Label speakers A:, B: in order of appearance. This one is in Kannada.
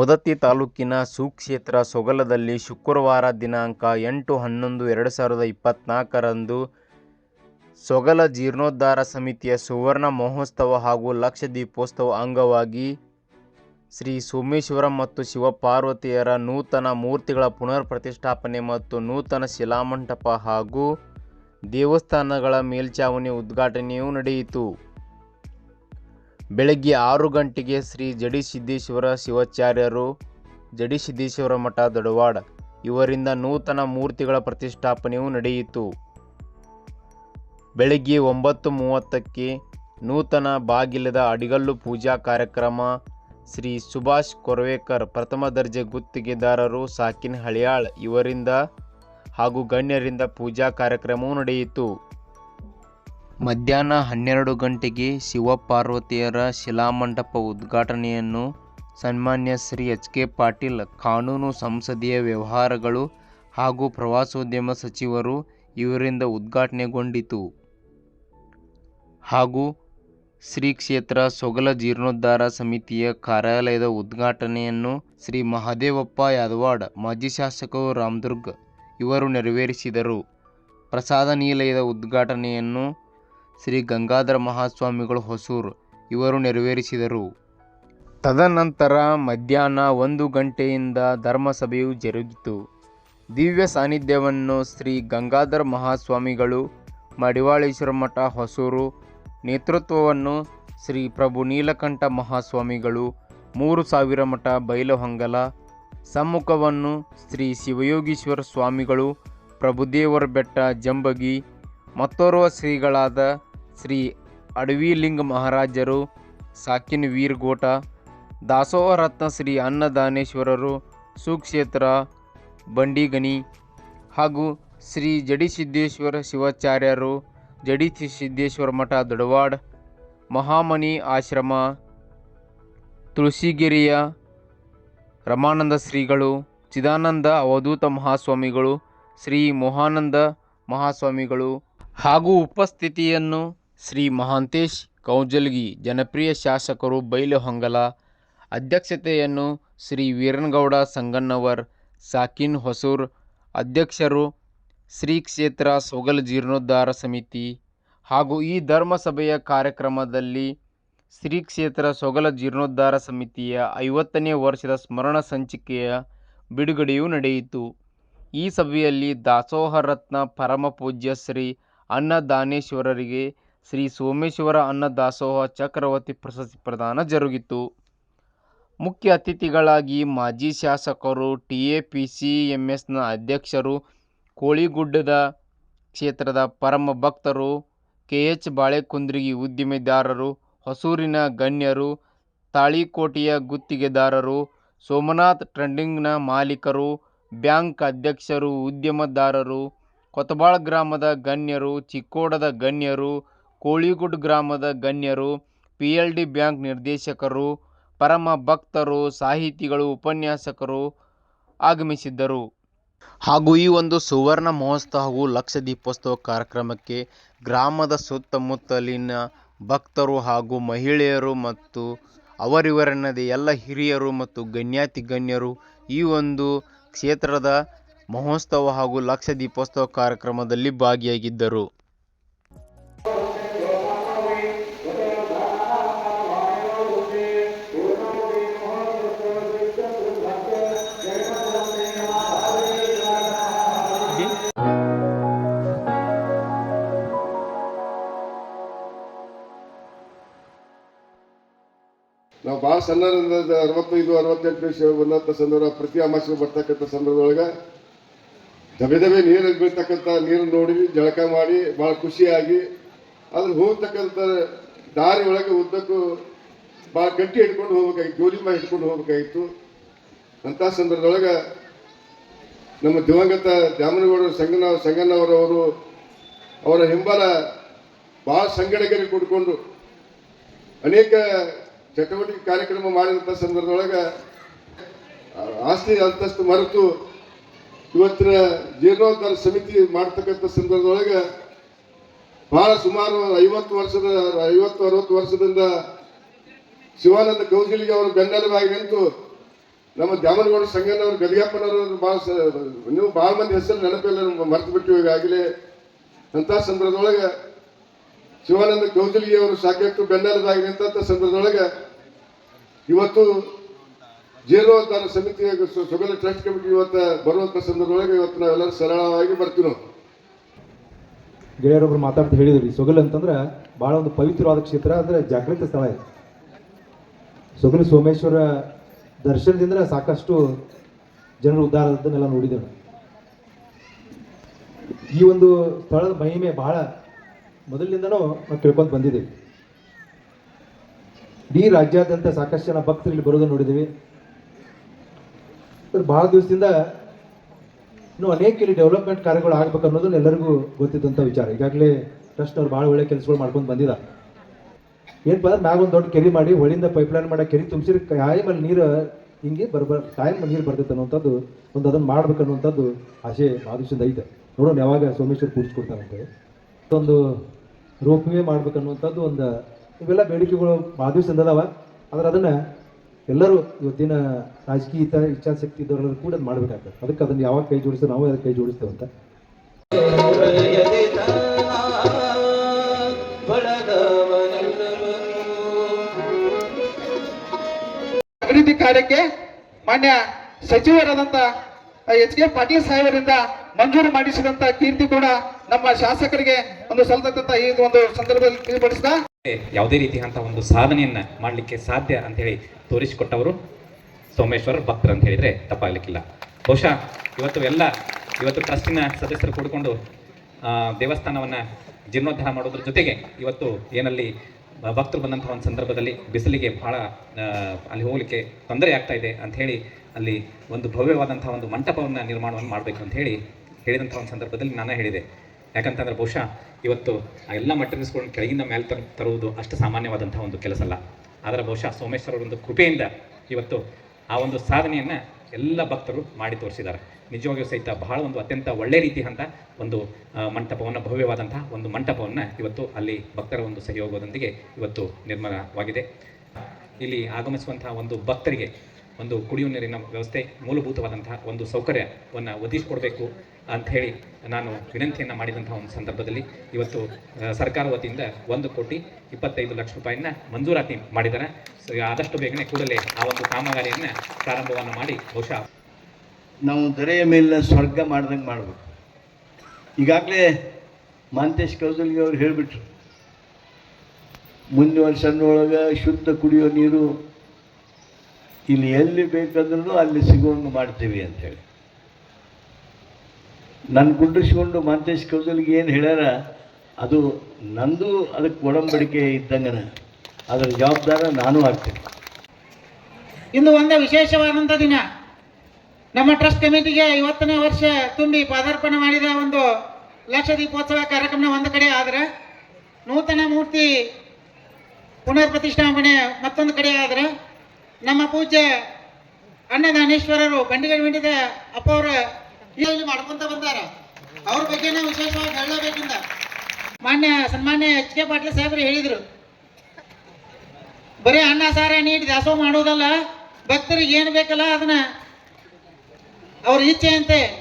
A: ಸವದತ್ತಿ ತಾಲೂಕಿನ ಸುಕ್ಷೇತ್ರ ಸೊಗಲದಲ್ಲಿ ಶುಕ್ರವಾರ ದಿನಾಂಕ ಎಂಟು ಹನ್ನೊಂದು ಎರಡು ಸಾವಿರದ ಇಪ್ಪತ್ತ್ನಾಲ್ಕರಂದು ಸೊಗಲ ಜೀರ್ಣೋದ್ಧಾರ ಸಮಿತಿಯ ಸುವರ್ಣ ಮಹೋತ್ಸವ ಹಾಗೂ ಲಕ್ಷ ದೀಪೋತ್ಸವ ಅಂಗವಾಗಿ ಶ್ರೀ ಸೋಮೇಶ್ವರ ಮತ್ತು ಶಿವಪಾರ್ವತಿಯರ ನೂತನ ಮೂರ್ತಿಗಳ ಪುನರ್ ಪ್ರತಿಷ್ಠಾಪನೆ ಮತ್ತು ನೂತನ ಶಿಲಾಮಂಟಪ ಹಾಗೂ ದೇವಸ್ಥಾನಗಳ ಮೇಲ್ಛಾವಣಿ ಉದ್ಘಾಟನೆಯೂ ನಡೆಯಿತು. ಬೆಳಗ್ಗೆ ಆರು ಗಂಟೆಗೆ ಶ್ರೀ ಜಡಿ ಸಿದ್ದೇಶ್ವರ ಶಿವಾಚಾರ್ಯರು ಜಡಿಸಿದ್ದೇಶ್ವರ ಮಠ ದೊಡವಾಡ. ಇವರಿಂದ ನೂತನ ಮೂರ್ತಿಗಳ ಪ್ರತಿಷ್ಠಾಪನೆಯೂ ನಡೆಯಿತು. ಬೆಳಗ್ಗೆ ಒಂಬತ್ತು ಮೂವತ್ತಕ್ಕೆ ನೂತನ ಬಾಗಿಲದ ಅಡಿಗಲ್ಲು ಪೂಜಾ ಕಾರ್ಯಕ್ರಮ ಶ್ರೀ ಸುಭಾಷ್ ಕೊರವೇಕರ್ ಪ್ರಥಮ ದರ್ಜೆ ಗುತ್ತಿಗೆದಾರರು ಸಾಕಿನ್ ಹಳಿಯಾಳ್ ಇವರಿಂದ ಹಾಗೂ ಗಣ್ಯರಿಂದ ಪೂಜಾ ಕಾರ್ಯಕ್ರಮವೂ ನಡೆಯಿತು. ಮಧ್ಯಾಹ್ನ ಹನ್ನೆರಡು ಗಂಟೆಗೆ ಶಿವಪಾರ್ವತಿಯರ ಶಿಲಾಮಂಟಪ ಉದ್ಘಾಟನೆಯನ್ನು ಸನ್ಮಾನ್ಯ ಶ್ರೀ ಎಚ್ ಕೆ ಪಾಟೀಲ್, ಕಾನೂನು ಸಂಸದೀಯ ವ್ಯವಹಾರಗಳು ಹಾಗೂ ಪ್ರವಾಸೋದ್ಯಮ ಸಚಿವರು ಇವರಿಂದ ಉದ್ಘಾಟನೆಗೊಂಡಿತು. ಹಾಗೂ ಶ್ರೀ ಕ್ಷೇತ್ರ ಸೊಗಲ ಜೀರ್ಣೋದ್ಧಾರ ಸಮಿತಿಯ ಕಾರ್ಯಾಲಯದ ಉದ್ಘಾಟನೆಯನ್ನು ಶ್ರೀ ಮಹದೇವಪ್ಪ ಯಾದವಾಡ್, ಮಾಜಿ ಶಾಸಕರು ರಾಮದುರ್ಗ್ ಇವರು ನೆರವೇರಿಸಿದರು. ಪ್ರಸಾದ ನಿಲಯದ ಉದ್ಘಾಟನೆಯನ್ನು ಶ್ರೀ ಗಂಗಾಧರ ಮಹಾಸ್ವಾಮಿಗಳು ಹೊಸೂರು. ಇವರು ನೆರವೇರಿಸಿದರು. ತದನಂತರ ಮಧ್ಯಾಹ್ನ ಒಂದು ಗಂಟೆಯಿಂದ ಧರ್ಮಸಭೆಯು ಜರುಗಿತು. ದಿವ್ಯ ಸಾನ್ನಿಧ್ಯವನ್ನು ಶ್ರೀ ಗಂಗಾಧರ ಮಹಾಸ್ವಾಮಿಗಳು, ಮಡಿವಾಳೇಶ್ವರ ಮಠ ಹೊಸೂರು, ನೇತೃತ್ವವನ್ನು ಶ್ರೀ ಪ್ರಭು ನೀಲಕಂಠ ಮಹಾಸ್ವಾಮಿಗಳು, ಮೂರು ಸಾವಿರ ಮಠ ಬೈಲಹೊಂಗಲ, ಸಮ್ಮುಖವನ್ನು ಶ್ರೀ ಶಿವಯೋಗೀಶ್ವರ ಸ್ವಾಮಿಗಳು ಪ್ರಭುದೇವರ ಬೆಟ್ಟ ಜಂಬಗಿ, ಮತ್ತೋರ್ವ ಶ್ರೀಗಳಾದ ಶ್ರೀ ಅಡವಿಲಿಂಗ ಮಹಾರಾಜರು, ಸಾಕಿನ ವೀರಗೋಟ ದಾಸೋಹ ರತ್ನ ಶ್ರೀ ಅನ್ನದಾನೇಶ್ವರರು, ಸುಕ್ಷೇತ್ರ, ಬಂಡಿಗನಿ ಹಾಗೂ ಶ್ರೀ ಜಡಿಸಿದ್ದೇಶ್ವರ ಶಿವಾಚಾರ್ಯರು ಜಡಿ ಸಿದ್ದೇಶ್ವರ ಮಠ ದೊಡವಾಡ್, ಮಹಾಮನಿ ಆಶ್ರಮ, ತುಳಸಿಗಿರಿಯ ರಮಾನಂದ ಶ್ರೀಗಳು, ಚಿದಾನಂದ ಅವಧೂತ ಮಹಾಸ್ವಾಮಿಗಳು, ಶ್ರೀ ಮೋಹಾನಂದ ಮಹಾಸ್ವಾಮಿಗಳು ಹಾಗೂ ಉಪಸ್ಥಿತಿಯನ್ನು ಶ್ರೀ ಮಹಾಂತೇಶ್ ಕೌಜಲ್ಗಿ ಜನಪ್ರಿಯ ಶಾಸಕರು ಬೈಲಹೊಂಗಲ ಅಧ್ಯಕ್ಷತೆಯನ್ನು ಶ್ರೀ ವೀರನಗೌಡ ಸಂಗಣ್ಣವರ್ ಸಾಕಿನ್ ಹೊಸೂರ್, ಅಧ್ಯಕ್ಷರು ಶ್ರೀ ಕ್ಷೇತ್ರ ಸೊಗಲ್ ಜೀರ್ಣೋದ್ಧಾರ ಸಮಿತಿ ಹಾಗೂ ಈ ಧರ್ಮಸಭೆಯ ಕಾರ್ಯಕ್ರಮದಲ್ಲಿ ಶ್ರೀ ಕ್ಷೇತ್ರ ಸೊಗಲ ಜೀರ್ಣೋದ್ಧಾರ ಸಮಿತಿಯ ಐವತ್ತನೇ ವರ್ಷದ ಸ್ಮರಣ ಸಂಚಿಕೆಯ ಬಿಡುಗಡೆಯೂ ನಡೆಯಿತು. ಈ ಸಭೆಯಲ್ಲಿ ದಾಸೋಹ ರತ್ನ ಪರಮ ಪೂಜ್ಯ ಶ್ರೀ ಅನ್ನದಾನೇಶ್ವರರಿಗೆ ಶ್ರೀ ಸೋಮೇಶ್ವರ ಅನ್ನದಾಸೋಹ ಚಕ್ರವರ್ತಿ ಪ್ರಶಸ್ತಿ ಪ್ರದಾನ ಜರುಗಿತು. ಮುಖ್ಯ ಅತಿಥಿಗಳಾಗಿ ಮಾಜಿ ಶಾಸಕರು T A P C M ಎಸ್ನ ಅಧ್ಯಕ್ಷರು, ಕೋಳಿಗುಡ್ಡದ ಕ್ಷೇತ್ರದ ಪರಮ ಭಕ್ತರು ಕೆ ಎಚ್ ಬಾಳೆಕುಂದ್ರಿಗಿ ಉದ್ದಿಮೆದಾರರು, ಹೊಸೂರಿನ ಗಣ್ಯರು, ತಾಳಿಕೋಟೆಯ ಗುತ್ತಿಗೆದಾರರು, ಸೋಮನಾಥ್ ಟ್ರೆಂಡಿಂಗ್ನ ಮಾಲೀಕರು, ಬ್ಯಾಂಕ್ ಅಧ್ಯಕ್ಷರು, ಉದ್ಯಮದಾರರು, ಕೊತಬಾಳ ಗ್ರಾಮದ ಗಣ್ಯರು, ಚಿಕ್ಕೋಡದ ಗಣ್ಯರು ಕೋಳಿಗುಡ್ ಗ್ರಾಮದ ಗಣ್ಯರು ಪಿ ಎಲ್ ಡಿ ಬ್ಯಾಂಕ್ ನಿರ್ದೇಶಕರು, ಪರಮ ಭಕ್ತರು, ಸಾಹಿತಿಗಳು, ಉಪನ್ಯಾಸಕರು ಆಗಮಿಸಿದ್ದರು. ಹಾಗೂ ಈ ಒಂದು ಸುವರ್ಣ ಮಹೋತ್ಸವ ಹಾಗೂ ಲಕ್ಷ ದೀಪೋತ್ಸವ ಕಾರ್ಯಕ್ರಮಕ್ಕೆ ಗ್ರಾಮದ ಸುತ್ತಮುತ್ತಲಿನ ಭಕ್ತರು ಹಾಗೂ ಮಹಿಳೆಯರು ಮತ್ತು ಅವರಿವರನ್ನದೇ ಎಲ್ಲ ಹಿರಿಯರು ಮತ್ತು ಗಣ್ಯಾತಿ ಗಣ್ಯರು ಈ ಒಂದು ಕ್ಷೇತ್ರದ ಮಹೋತ್ಸವ ಹಾಗೂ ಲಕ್ಷ ದೀಪೋತ್ಸವ ಕಾರ್ಯಕ್ರಮದಲ್ಲಿ ಭಾಗಿಯಾಗಿದ್ದರು.
B: ಸಣ್ಣದಿಂದ ಅರವತ್ತೈದು ಅರವತ್ತೆಂಟು ವರ್ಷ ಬಂದಂಥ ಸಂದರ್ಭ, ಪ್ರತಿ ಅಮಾಸೆ ಬರ್ತಕ್ಕಂಥ ಸಂದರ್ಭದೊಳಗೆ ದಬೆ ದಬೆ ನೀರು ಬೀಳ್ತಕ್ಕಂಥ ನೀರು ನೋಡಿ, ಜಳಕ ಮಾಡಿ, ಭಾಳ ಖುಷಿಯಾಗಿ ಅದ್ರ ಹೋಗ್ತಕ್ಕಂಥ ದಾರಿ ಒಳಗೆ ಉದ್ದಕ್ಕೂ ಭಾಳ ಗಟ್ಟಿ ಹಿಡ್ಕೊಂಡು ಹೋಗ್ಬೇಕಾಗಿತ್ತು, ಜೋಲಿ ಮಾಡಿ ಹಿಡ್ಕೊಂಡು ಹೋಗ್ಬೇಕಾಗಿತ್ತು. ಅಂಥ ಸಂದರ್ಭದೊಳಗೆ ನಮ್ಮ ದಿವಂಗತ ದ್ಯಾಮನಗೌಡರು ಸಂಗನ ಸಂಗನವರವರು ಅವರ ಹಿಂಬಲ ಭಾಳ ಸಂಘಟಕರಿಗೆ ಕೊಡ್ಕೊಂಡು ಅನೇಕ ಚಟುವಟಿಕೆ ಕಾರ್ಯಕ್ರಮ ಮಾಡಿದಂಥ ಸಂದರ್ಭದೊಳಗೆ ಆಸ್ತಿ ಅಂತಸ್ತು ಮರೆತು ಇವತ್ತಿನ ಜೀರ್ಣೋದ್ಧಾರ ಸಮಿತಿ ಮಾಡ್ತಕ್ಕಂಥ ಸಂದರ್ಭದೊಳಗೆ ಬಹಳ ಸುಮಾರು ಐವತ್ತು ವರ್ಷದ, ಐವತ್ತು, ಅರವತ್ತು ವರ್ಷದಿಂದ ಶಿವಾನಂದ ಕೌಜಲಿಗೆ ಅವರು ಬೆನ್ನೆಲುಬಾಗಿ ನಿಂತು ನಮ್ಮ ದ್ಯಾಮನಗೌಡ ಸಂಗನವರು ಗದಿಗಪ್ಪನವರು ಭಾಳ ನೀವು ಭಾಳ ಮಂದಿ ಹೆಸರು ನೆನಪಿಲ್ಲ, ಮರೆತು ಬಿಟ್ಟು ಈಗಾಗಲೇ. ಅಂತ ಸಂದರ್ಭದೊಳಗೆ ಶಿವಾನಂದ ಕೌಜಲ್ಗಿ ಅವರು ಸಾಕಷ್ಟು ಬೆನ್ನೆಲುಬಾಗಿ ನಿಂತ ಸಂದರ್ಭದೊಳಗೆ ಇವತ್ತು ಜೇರೋ ದಾನ ಸಮಿತಿ ಸೊ- ಸೊಗಲ ಟ್ರಸ್ಟ್ ಕಮಿಟಿ ಇವತ್ತು ಬರುವಂತ ಸಂದರ್ಭದೊಳಗೆ ಇವತ್ತು ನಾವೆಲ್ಲರೂ ಸರಳವಾಗಿ ಬರ್ತೀವಿ. ನಾವು
C: ಗೆಳೆಯರೊಬ್ರು ಮಾತಾಡ್ತಾ ಹೇಳಿದ್ರು, ಸೊಗಲ್ ಅಂತಂದ್ರೆ ಭಾಳ ಒಂದು ಪವಿತ್ರವಾದ ಕ್ಷೇತ್ರ ಅಂದ್ರೆ ಜಾಗೃತ ಸ್ಥಳ ಇದೆ. ಸೊಗಲು ಸೋಮೇಶ್ವರ ದರ್ಶನದಿಂದ ಸಾಕಷ್ಟು ಜನರು ಉದ್ಧಾರದನ್ನೆಲ್ಲ ನೋಡಿದ್ದೇವೆ ಈ ಒಂದು ಸ್ಥಳದ ಮಹಿಮೆ ಬಹಳ ಮೊದಲಿನಿಂದನೂ ನಾವು ತಿಳ್ಕೊಂಡು ಬಂದಿದ್ದೀವಿ. ಇಡೀ ರಾಜ್ಯಾದ್ಯಂತ ಸಾಕಷ್ಟು ಜನ ಭಕ್ತರು ಇಲ್ಲಿ ಬರೋದನ್ನು ನೋಡಿದ್ದೀವಿ. ಬಹಳ ದಿವಸದಿಂದ ಇನ್ನು ಅನೇಕ ಇಲ್ಲಿ ಡೆವಲಪ್ಮೆಂಟ್ ಕಾರ್ಯಗಳು ಆಗ್ಬೇಕು ಅನ್ನೋದು ಎಲ್ಲರಿಗೂ ಗೊತ್ತಿದ್ದಂಥ ವಿಚಾರ. ಈಗಾಗಲೇ ಟ್ರಸ್ಟ್ನವ್ರು ಭಾಳ ಒಳ್ಳೆ ಕೆಲಸಗಳು ಮಾಡ್ಕೊಂಡು ಬಂದಿದ್ದಾರೆ. ಏನಪ್ಪ ಅಂದ್ರೆ ಒಂದು ದೊಡ್ಡ ಕೆರೆ ಮಾಡಿ ಹೊಳಿಂದ ಪೈಪ್ಲೈನ್ ಮಾಡೋ, ಕೆರೆ ತುಂಬಿಸಿರಿ ಕಾಯಮಲ್ಲಿ ಮೇಲೆ ನೀರು ಹಿಂಗೆ ಬರ್ಬ ಕಾಯಿ ನೀರು ಬರ್ತೈತೆ ಅನ್ನೋಂಥದ್ದು ಒಂದು ಅದನ್ನು ಮಾಡ್ಬೇಕು ಅನ್ನುವಂಥದ್ದು ಆಸೆ ಭಾಳ ದಿವಸದಿಂದ ಐತೆ. ನೋಡೋಣ ಯಾವಾಗ ಸೋಮೇಶ್ವರ್ ಕೂಡಿಸ್ಕೊಡ್ತಾರಂತೆ ಒಂದು ರೋಪ್ವೇ ಮಾಡ್ಬೇಕು ಅನ್ನುವಂಥದ್ದು ಒಂದು ಇವೆಲ್ಲ ಬೇಡಿಕೆಗಳು ಭಾಳ ದಿವಸದಿಂದ ಅದಾವ ಆದ್ರೆ ಅದನ್ನು ಎಲ್ಲರೂ ಇವತ್ತಿನ ರಾಜಕೀಯ ಇಚ್ಛಾಶಕ್ತಿ ಇದ್ದವರೆಲ್ಲರೂ ಕೂಡ ಅದು ಅದಕ್ಕೆ ಅದನ್ನ ಯಾವಾಗ ಕೈ ಜೋಡಿಸ್ತೇವೆ ನಾವು ಅದಕ್ಕೆ ಕೈ ಜೋಡಿಸ್ತೇವೆ ಅಂತ.
D: ಅಭಿವೃದ್ಧಿ ಕಾರ್ಯಕ್ಕೆ ಮಾನ್ಯ ಸಚಿವರಾದಂತ ಎಚ್ ಕೆ ಪಾಟೀಲ್ ಸಾಹೇಬರಿಂದ ಮಂಜೂರು ಮಾಡಿಸಿದಂತ ಕೀರ್ತಿ ಕೂಡ ನಮ್ಮ ಶಾಸಕರಿಗೆ ಒಂದು ಸಲ್ಲದಂತ ಈ ಒಂದು ಸಂದರ್ಭದಲ್ಲಿ ತಿಳಿಪಡಿಸಿದ
E: ಯಾವುದೇ ರೀತಿಯಂತ ಒಂದು ಸಾಧನೆಯನ್ನ ಮಾಡಲಿಕ್ಕೆ ಸಾಧ್ಯ ಅಂತ ಹೇಳಿ ತೋರಿಸಿಕೊಟ್ಟವರು ಸೋಮೇಶ್ವರ ಭಕ್ತರು ಅಂತ ಹೇಳಿದ್ರೆ ತಪ್ಪಾಗಲಿಕ್ಕಿಲ್ಲ. ಬಹುಶಃ ಇವತ್ತು ಎಲ್ಲ, ಇವತ್ತು ಟ್ರಸ್ಟಿನ ಸದಸ್ಯರು ಕೂಡಿಕೊಂಡು ದೇವಸ್ಥಾನವನ್ನ ಜೀರ್ಣೋದ್ಧಾರ ಮಾಡೋದ್ರ ಜೊತೆಗೆ ಇವತ್ತು ಏನಲ್ಲಿ ಭಕ್ತರು ಬಂದಂತಹ ಒಂದು ಸಂದರ್ಭದಲ್ಲಿ ಬಿಸಿಲಿಗೆ ಬಹಳ ಅಲ್ಲಿ ಹೋಗಲಿಕ್ಕೆ ತೊಂದರೆ ಆಗ್ತಾ ಇದೆ ಅಂತ ಹೇಳಿ ಅಲ್ಲಿ ಒಂದು ಭವ್ಯವಾದಂತಹ ಒಂದು ಮಂಟಪವನ್ನು ನಿರ್ಮಾಣವನ್ನು ಮಾಡಬೇಕು ಅಂತ ಹೇಳಿ ಹೇಳಿದಂಥ ಒಂದು ಸಂದರ್ಭದಲ್ಲಿ ನಾನು ಹೇಳಿದೆ. ಯಾಕಂತಂದ್ರೆ ಬಹುಶಃ ಇವತ್ತು ಆ ಎಲ್ಲ ಮಟೀರಿಯಲ್ಸ್ಗಳನ್ನ ಕೆಳಗಿಂದ ಮೇಲೆ ತರ, ತರುವುದು ಅಷ್ಟು ಸಾಮಾನ್ಯವಾದಂಥ ಒಂದು ಕೆಲಸ ಅಲ್ಲ. ಆದರೆ ಬಹುಶಃ ಸೋಮೇಶ್ವರ ಒಂದು ಕೃಪೆಯಿಂದ ಇವತ್ತು ಆ ಒಂದು ಸಾಧನೆಯನ್ನು ಎಲ್ಲ ಭಕ್ತರು ಮಾಡಿ ತೋರಿಸಿದ್ದಾರೆ. ನಿಜವಾಗಿಯೂ ಸಹಿತ ಬಹಳ ಒಂದು ಅತ್ಯಂತ ಒಳ್ಳೆ ಅಂತ ಒಂದು ಮಂಟಪವನ್ನು, ಭವ್ಯವಾದಂಥ ಒಂದು ಮಂಟಪವನ್ನು ಇವತ್ತು ಅಲ್ಲಿ ಭಕ್ತರ ಒಂದು ಸಹಯೋಗದೊಂದಿಗೆ ಇವತ್ತು ನಿರ್ಮಾಣವಾಗಿದೆ. ಇಲ್ಲಿ ಆಗಮಿಸುವಂತಹ ಒಂದು ಭಕ್ತರಿಗೆ ಒಂದು ಕುಡಿಯುವ ನೀರಿನ ವ್ಯವಸ್ಥೆ ಮೂಲಭೂತವಾದಂತಹ ಒಂದು ಸೌಕರ್ಯವನ್ನು ಒದಗಿಸಿಕೊಡಬೇಕು ಅಂತ ಹೇಳಿ ನಾನು ವಿನಂತಿಯನ್ನು ಮಾಡಿದಂಥ ಒಂದು ಸಂದರ್ಭದಲ್ಲಿ ಇವತ್ತು ಸರ್ಕಾರ ವತಿಯಿಂದ ಒಂದು ಕೋಟಿ ಇಪ್ಪತ್ತೈದು ಲಕ್ಷ ರೂಪಾಯಿನ ಮಂಜೂರಾತಿ ಮಾಡಿದ್ದಾರೆ. ಆದಷ್ಟು ಬೇಗನೆ ಕೂಡಲೇ ಆ ಒಂದು ಕಾಮಗಾರಿಯನ್ನು ಪ್ರಾರಂಭವನ್ನು ಮಾಡಿ ಬಹುಶಃ
F: ನಾವು ದೊರೆಯ ಮೇಲಿನ ಸ್ವರ್ಗ ಮಾಡ್ದಂಗೆ ಮಾಡಬೇಕು. ಈಗಾಗಲೇ ಮಾಂತೇಶ್ ಕೌಸಲ್ಗಿ ಅವ್ರು ಹೇಳಿಬಿಟ್ರು ಮುಂದಿನ ವರ್ಷದೊಳಗೆ ಶುದ್ಧ ಕುಡಿಯೋ ನೀರು ಇಲ್ಲಿ ಎಲ್ಲಿ ಬೇಕಾದ್ರೂ ಅಲ್ಲಿ ಸಿಗುವಂಗೆ ಮಾಡ್ತೀವಿ ಅಂಥೇಳಿ. ನನ್ನ ಗುಡ್ಡಿಸ್ಕೊಂಡು ಮಾಂತೇಶ್ ಕೌಸಲ್ಗೆ ಏನು ಹೇಳ್ಯಾರ, ಅದು ನಂದು ಅದಕ್ಕೆ ಒಡಂಬಡಿಕೆ ಇದ್ದಂಗನ, ಅದರ ಜವಾಬ್ದಾರ ನಾನು ಆಗ್ತೇನೆ.
D: ಇಂದು ಒಂದು ವಿಶೇಷವಾದಂಥ ದಿನ, ನಮ್ಮ ಟ್ರಸ್ಟ್ ಕಮಿಟಿಗೆ ಇವತ್ತನೇ ವರ್ಷ ತುಂಬಿ ಪದಾರ್ಪಣೆ ಮಾಡಿದ ಒಂದು ಲಕ್ಷ ದೀಪೋತ್ಸವ ಕಾರ್ಯಕ್ರಮ ಒಂದು ಕಡೆ ಆದರೆ, ನೂತನ ಮೂರ್ತಿ ಪುನರ್ ಪ್ರತಿಷ್ಠಾಪನೆ ಮತ್ತೊಂದು ಕಡೆ ಆದರೆ ನಮ್ಮ ಪೂಜ್ಯ ಅನ್ನದಾನೇಶ್ವರರು ಬಂಡಿಗಡಿ ಮಿಂಡಿದ ಅಪ್ಪ ಇಲ್ಲಿ ಮಾಡ್ಕೊಂತ ಬಂದಾರ. ಅವ್ರ ಬಗ್ಗೆ ವಿಶೇಷವಾಗಿ ಹೇಳಬೇಕಿಂದ. ಮಾನ್ಯ ಸನ್ಮಾನ್ಯ ಎಚ್ ಕೆ ಪಾಟೀಲ್ ಸಾಹೇಬರು ಹೇಳಿದರು. ಬರೀ ಅನ್ನ ಸಾರ ನೀಡಿ ದಾಸೋಹ ಮಾಡೋದಲ್ಲ, ಭಕ್ತರಿಗೆ ಏನು ಬೇಕಲ್ಲ ಅದನ್ನ. ಅವ್ರ ಇಚ್ಛೆ ಅಂತೆ